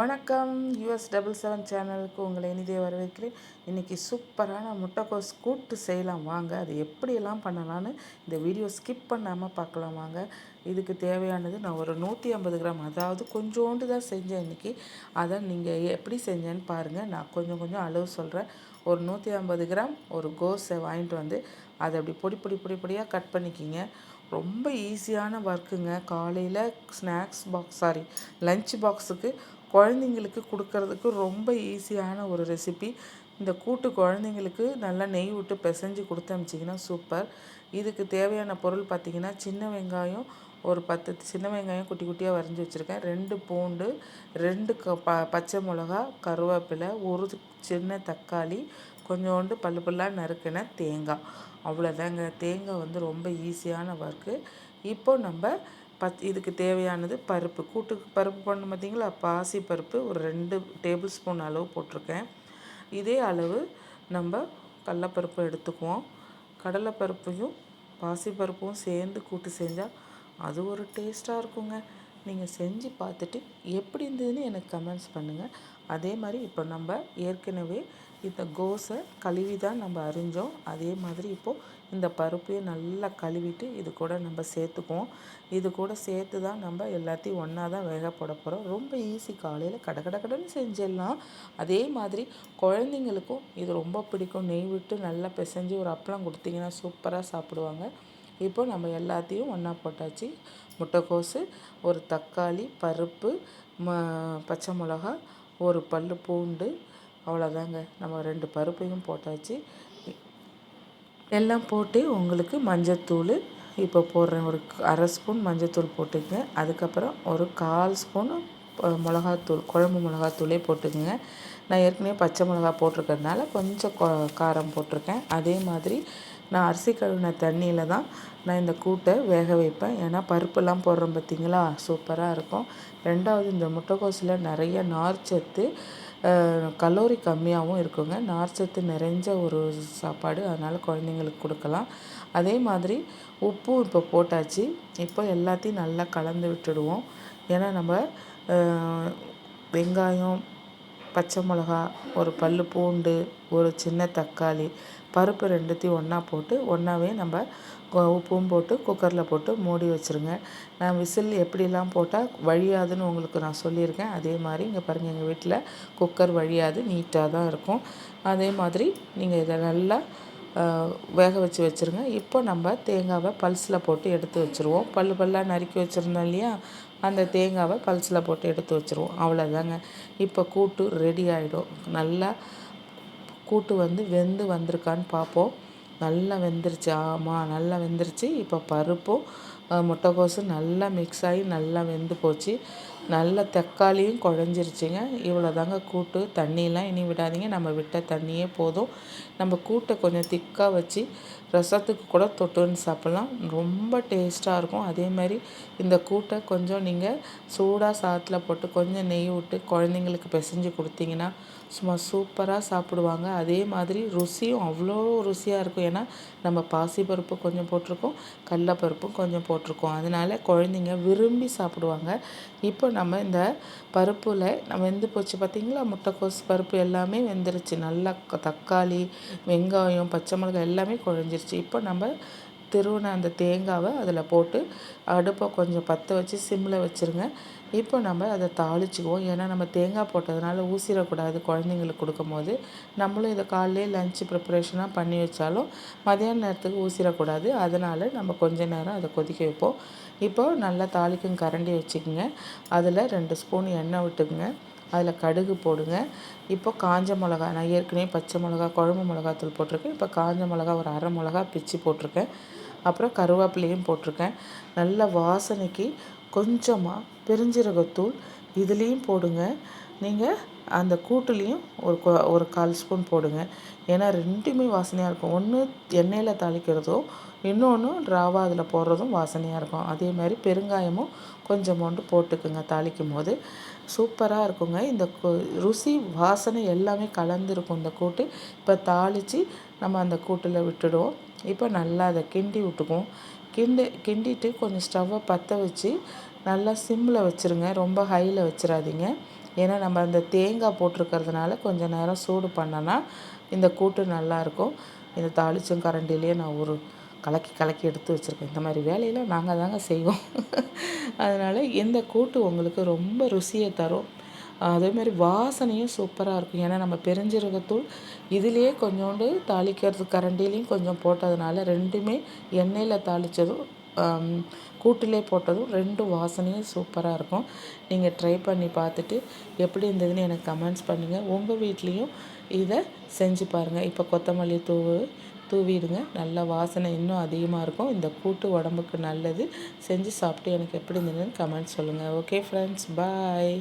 வணக்கம். US double seven சேனலுக்கு உங்களை இனிதே வரவேற்கிறேன். இன்றைக்கி சூப்பரான முட்டைக்கோஸ் கூட்டு செய்யலாம். வாங்க அது எப்படியெல்லாம் பண்ணலான்னு இந்த வீடியோ ஸ்கிப் பண்ணாமல் பார்க்கலாம் வாங்க. இதுக்கு தேவையானது நான் ஒரு நூற்றி ஐம்பது கிராம் அதாவது கொஞ்சோண்டு தான் செஞ்சேன் இன்றைக்கி அதை நீங்கள் எப்படி செஞ்சேன்னு பாருங்கள் நான் கொஞ்சம் கொஞ்சம் அளவு சொல்கிறேன் ஒரு நூற்றி ஐம்பது கிராம் ஒரு கோஸை வாங்கிட்டு வந்து அதை அப்படி பொடி பொடி பொடி பொடியாக கட் பண்ணிக்கிங்க. ரொம்ப ஈஸியான ஒர்க்குங்க காலையில் ஸ்நாக்ஸ் பாக்ஸ் சாரி லஞ்ச் பாக்ஸுக்கு குழந்தைங்களுக்கு கொடுக்கறதுக்கு ரொம்ப ஈஸியான ஒரு ரெசிபி இந்த கூட்டு குழந்தைங்களுக்கு நல்லா நெய் விட்டு பிசைஞ்சு கொடுத்து அமிச்சிங்கன்னா சூப்பர் இதுக்கு தேவையான பொருள் பார்த்திங்கன்னா சின்ன வெங்காயம் ஒரு பத்து சின்ன வெங்காயம் குட்டி குட்டியாக வரைஞ்சி வச்சுருக்கேன். ரெண்டு பூண்டு ரெண்டு க ப பச்சை மிளகா கருவேப்பிலை ஒரு சின்ன தக்காளி கொஞ்சோண்டு பல்லு பல்லாக நறுக்கின தேங்காய். அவ்வளோதாங்க தேங்காய் வந்து ரொம்ப ஈஸியான ஒர்க்கு இப்போ நம்ம பத் இதுக்கு தேவையானது பருப்பு. கூட்டுக்கு பருப்பு பண்ணணும் பார்த்தீங்களா? பாசி பருப்பு ஒரு ரெண்டு டேபிள் ஸ்பூன் அளவு போட்டிருக்கேன். இதே அளவு நம்ம கடலப்பருப்பு எடுத்துக்குவோம். கடலைப்பருப்பையும் பாசிப்பருப்பும் சேர்ந்து கூட்டு செஞ்சால் அது ஒரு டேஸ்ட்டாக இருக்குங்க. நீங்கள் செஞ்சு பார்த்துட்டு எப்படி இருந்ததுன்னு எனக்கு கமெண்ட்ஸ் பண்ணுங்கள் அதே மாதிரி இப்போ நம்ம ஏற்கனவே இந்த கோஸை கழுவி தான் நம்ம அரிஞ்சோம். அதே மாதிரி இப்போது இந்த பருப்பையும் நல்லா கழுவிட்டு இது கூட நம்ம சேர்த்துக்குவோம். இது கூட சேர்த்து தான் நம்ம எல்லாத்தையும் ஒன்றா தான் வேக போட போகிறோம் ரொம்ப ஈஸி காலையில் கட கட கடன்னு செஞ்சிடலாம். அதே மாதிரி குழந்தைங்களுக்கும் இது ரொம்ப பிடிக்கும். நெய் விட்டு நல்லா பிசைஞ்சு ஒரு அப்பளம் கொடுத்தீங்கன்னா சூப்பராக சாப்பிடுவாங்க. இப்போ நம்ம எல்லாத்தையும் ஒன்றா போட்டாச்சு. முட்டைக்கோஸு ஒரு தக்காளி பருப்பு ம பச்சை மிளகா ஒரு பல் பூண்டு அவ்வளோதாங்க நம்ம ரெண்டு பருப்பையும் போட்டாச்சு. எல்லாம் போட்டு உங்களுக்கு மஞ்சத்தூள் இப்போ போடுறேன். ஒரு அரை ஸ்பூன் மஞ்சத்தூள் போட்டுக்கங்க. அதுக்கப்புறம் ஒரு கால் ஸ்பூன் மிளகாத்தூள் குழம்பு மிளகாத்தூளே போட்டுக்கோங்க. நான் ஏற்கனவே பச்சை மிளகா போட்டிருக்கிறதுனால கொஞ்சம் காரம் போட்டிருக்கேன். அதே மாதிரி நான் அரிசி கழுவின தண்ணியில் தான் நான் இந்த கூட்டை வேக வைப்பேன். ஏன்னா பருப்புலாம் போடுறோம் பார்த்திங்களா சூப்பராக இருக்கும். ரெண்டாவது இந்த முட்டைக்கோஸில் நிறைய நார்ச்சத்து கலோரி கம்மியாகவும் இருக்குங்க. நார்ச்சத்து நிறைஞ்ச ஒரு சாப்பாடு அதனால் குழந்தைங்களுக்கு கொடுக்கலாம். அதே மாதிரி உப்பும் இப்போ போட்டாச்சு. இப்போ எல்லாத்தையும் நல்லா கலந்து விட்டுடுவோம். ஏன்னா நம்ம வெங்காயம் பச்சை மிளகா ஒரு பல் பூண்டு ஒரு சின்ன தக்காளி பருப்பு ரெண்டுத்தையும் ஒன்றா போட்டு ஒன்றாவே நம்ம உப்பும் போட்டு குக்கரில் போட்டு மூடி வச்சுருங்க. நான் விசில் எப்படிலாம் போட்டால் வழியாதுன்னு உங்களுக்கு நான் சொல்லியிருக்கேன். அதே மாதிரி இங்கே பாருங்கள் எங்கள் வீட்டில் குக்கர் வழியாது நீட்டாக தான் இருக்கும். அதே மாதிரி நீங்கள் இதை நல்லா வேக வச்சு வச்சுருங்க. இப்போ நம்ம தேங்காவை பல்ஸில் போட்டு எடுத்து வச்சுருவோம். பல் பல்லாக நறுக்கி வச்சுருந்தோம் இல்லையா? அந்த தேங்காவை பல்ஸில் போட்டு எடுத்து வச்சுருவோம். அவ்வளோதாங்க இப்போ கூட்டு ரெடி ஆகிடும் நல்லா கூட்டு வந்து வெந்து வந்திருக்கான்னு பார்ப்போம். நல்லா வெந்துருச்சு. ஆமாம் நல்லா வெந்துருச்சு. இப்போ பருப்பும் முட்டைக்கோஸும் நல்லா மிக்ஸ் ஆகி நல்லா வெந்து போச்சு. நல்ல தக்காளியும் குழஞ்சிருச்சுங்க. இவ்வளோ தாங்க கூட்டு. தண்ணியெலாம் இனி விடாதீங்க. நம்ம விட்ட தண்ணியே போதும். நம்ம கூட்டை கொஞ்சம் திக்காக வச்சு ரசத்துக்கு கூட தொட்டுன்னு சாப்பிட்லாம். ரொம்ப டேஸ்ட்டாக இருக்கும். அதே மாதிரி இந்த கூட்டை கொஞ்சம் நீங்கள் சூடாக சாதத்தில் போட்டு கொஞ்சம் நெய் விட்டு குழந்தைங்களுக்கு பிசைஞ்சு கொடுத்தீங்கன்னா சும்மா சூப்பராக சாப்பிடுவாங்க. அதே மாதிரி ருசியும் அவ்வளோ ருசியாக இருக்கும். ஏன்னா நம்ம பாசிப்பருப்பு கொஞ்சம் போட்டிருக்கோம் கடலப்பருப்பும் கொஞ்சம் போட்டிருக்கோம். அதனால் குழந்தைங்க விரும்பி சாப்பிடுவாங்க. இப்போ நம்ம இந்த பருப்பில் நம்ம வெந்து போச்சு பார்த்திங்களா முட்டைக்கோஸ் பருப்பு எல்லாமே வெந்துருச்சு. நல்லா தக்காளி வெங்காயம் பச்சை மிளகாய் எல்லாமே குழஞ்சிருச்சு. இப்போ நம்ம திருவின அந்த தேங்காவை அதில் போட்டு அடுப்பை கொஞ்சம் பற்ற வச்சு சிம்மில் வச்சுருங்க. இப்போ நம்ம அதை தாளிச்சுக்குவோம். ஏன்னா நம்ம தேங்காய் போட்டதுனால ஊசிடக்கூடாது குழந்தைங்களுக்கு கொடுக்கும்போது. நம்மளும் இதை காலையிலே லஞ்ச் ப்ரிப்பரேஷனாக பண்ணி வச்சாலும் மதியான நேரத்துக்கு ஊசிடக்கூடாது. அதனால் நம்ம கொஞ்ச நேரம் அதை கொதிக்க வைப்போம். இப்போது நல்லா தாளிக்கும் கரண்டி வச்சுக்கோங்க. அதில் ரெண்டு ஸ்பூன் எண்ணெய் விட்டுக்குங்க. அதில் கடுகு போடுங்க. இப்போ காஞ்ச மிளகா நான் ஏற்கனவே பச்சை மிளகா குழம்பு மிளகாத்தூள் போட்டிருக்கேன். இப்போ காஞ்ச மிளகா ஒரு அரை மிளகா பிச்சு போட்டிருக்கேன். அப்புறம் கருவேப்பிலையும் போட்டிருக்கேன். நல்ல வாசனைக்கு கொஞ்சமாக பெருஞ்சீரகத்தூள் இதுலேயும் போடுங்க. நீங்கள் அந்த கூட்டுலேயும் ஒரு ஒரு கால் ஸ்பூன் போடுங்க. ஏன்னா ரெண்டுமே வாசனையாக இருக்கும். ஒன்று எண்ணெயில் தாளிக்கிறதும் இன்னொன்று ராவா அதில் போடுறதும் வாசனையாக இருக்கும். அதே மாதிரி பெருங்காயமும் கொஞ்சமோண்டு போட்டுக்குங்க தாளிக்கும் போது சூப்பராக இருக்குங்க. இந்த ருசி வாசனை எல்லாமே கலந்துருக்கும் இந்த கூட்டு. இப்போ தாளித்து நம்ம அந்த கூட்டில் விட்டுடுவோம். இப்போ நல்லா அதை கிண்டி விட்டுக்குவோம். கிண்டு கிண்டிட்டு கொஞ்சம் ஸ்டவ்வை பற்ற வச்சு நல்லா சிம்மில் வச்சுருங்க. ரொம்ப ஹையில் வச்சிடாதீங்க ஏன்னா நம்ம அந்த தேங்காய் போட்டிருக்கறதுனால கொஞ்சம் நேரம் சூடு பண்ணோன்னா இந்த கூட்டு நல்லாயிருக்கும் இந்த தாளிச்சும் கரண்டிலேயே நான் ஒரு கலக்கி கலக்கி எடுத்து வச்சுருக்கேன். இந்த மாதிரி வேலையெல்லாம் நாங்கள் தாங்க செய்வோம். அதனால் இந்த கூட்டு உங்களுக்கு ரொம்ப ருசியை தரும். அதேமாதிரி வாசனையும் சூப்பராக இருக்கும். ஏன்னா நம்ம பெருஞ்சீரகத்தூள் இதுலேயே கொஞ்சோண்டு தாளிக்கிறது கரண்டிலையும் கொஞ்சம் போட்டதுனால ரெண்டுமே எண்ணெயில் தாளித்ததும் கூட்டிலே போட்டதும் ரெண்டு வாசனையும் சூப்பராக இருக்கும். நீங்கள் ட்ரை பண்ணி பார்த்துட்டு எப்படி இருந்ததுன்னு எனக்கு கமெண்ட்ஸ் பண்ணுங்கள் உங்கள் வீட்லேயும் இதை செஞ்சு பாருங்கள் இப்போ கொத்தமல்லி தூவு தூவிடுங்க. நல்ல வாசனை இன்னும் அதிகமாக இருக்கும். இந்த கூட்டு உடம்புக்கு நல்லது. செஞ்சு சாப்பிட்டு எனக்கு எப்படி இருந்ததுன்னு கமெண்ட் சொல்லுங்கள் ஓகே ஃப்ரெண்ட்ஸ் பாய்